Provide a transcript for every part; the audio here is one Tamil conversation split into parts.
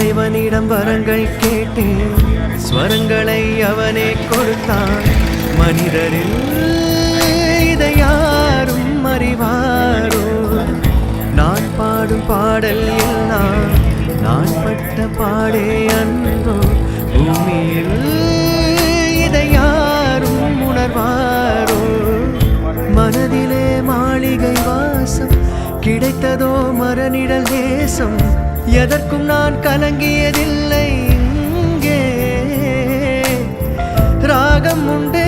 இறைவனிடம் வரங்கள் கேட்டேன். ஸ்வரங்களை அவனே கொடுத்தான். மனிதரில் இதை யாரும் அறிவாரோ? நான் பாடும் பாடல் எல்லாம் நான் பட்ட பாடே அன்றோ கிடைத்ததோ மரநிழல் தேசம் எதற்கும் நான் கலங்கியதில்லை இங்கே. ராகம் உண்டு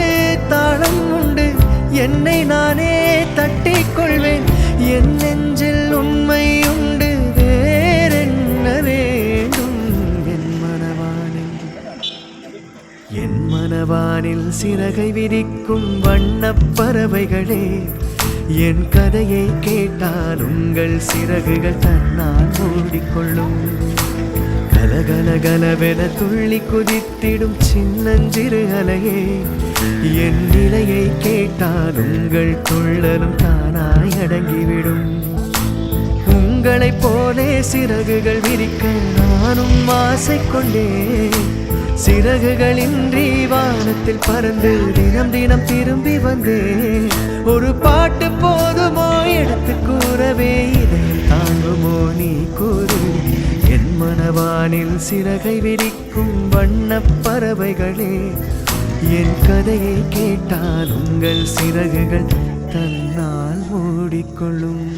தாளம் உண்டு என்னை நானே தட்டிக் கொள்வேன் என் நெஞ்சில் உண்மை உண்டு வேறென்ன வேண்டும்? என் மனவானில் என் மனவானில் சிறகை விரிக்கும் வண்ணப் பறவைகளே. என் கதையை கேட்டால் உங்கள் சிறகுகள் தன்னால் மூடிக்கொள்ளும். கலகலகலவென துள்ளி குதித்திடும் சின்னஞ்சிறு அலையே என் நிலையை கேட்டால் உங்கள் துள்ளலும் தானாய் அடங்கிவிடும். உங்களைப் போலே சிறகுகள் விரிக்க நானும் ஆசை கொண்டேன் சிறகுகளின்றி வானத்தில் பறந்து தினம் தினம் திரும்பி வந்தேன் ஒரு வானில் சிறகை விரிக்கும் வண்ணப் பறவைகளே என் கதையை கேட்டால் உங்கள் சிறகுகள் தன்னால் மூடிக்கொள்ளும்.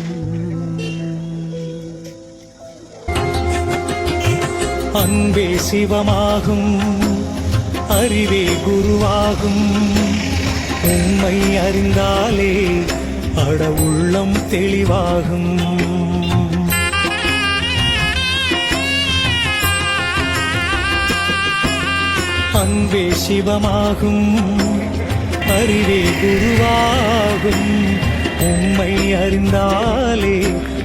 அன்பே சிவமாகும் அறிவே குருவாகும். உண்மை அறிந்தாலே அட உள்ளம் தெளிவாகும். அன்பே சிவமாகும். அறிவே குருவாகும். உம்மை அறிந்தாலே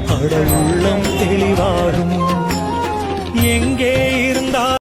அட உள்ளம் தெளிவாகும்